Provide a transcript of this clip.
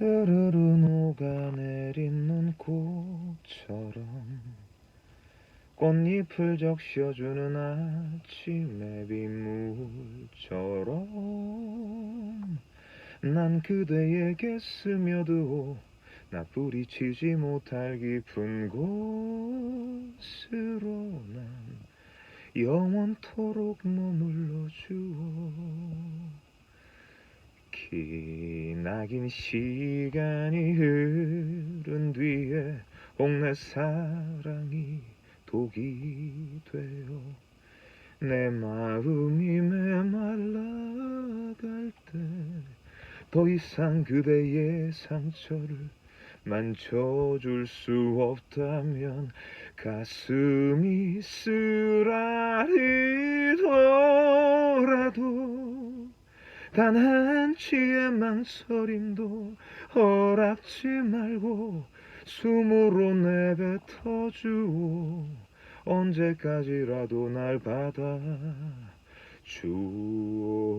스르르 녹아내린 눈꽃처럼 꽃잎을 적셔주는 아침의 빗물처럼 난 그대에게 스며들어 나 뿌리치지 못할 깊은 곳으로 난 영원토록 머물러 주어. 기 나긴 시간이 흐른 뒤에 옥내 사랑이 독이 되어 내 마음이 메말라갈 때 더 이상 그대의 상처를 만져줄 수 없다면 가슴이 쓰 단 한 치의 망설임도 허락지 말고 숨으로 내뱉어 주오. 언제까지라도 날 받아 주오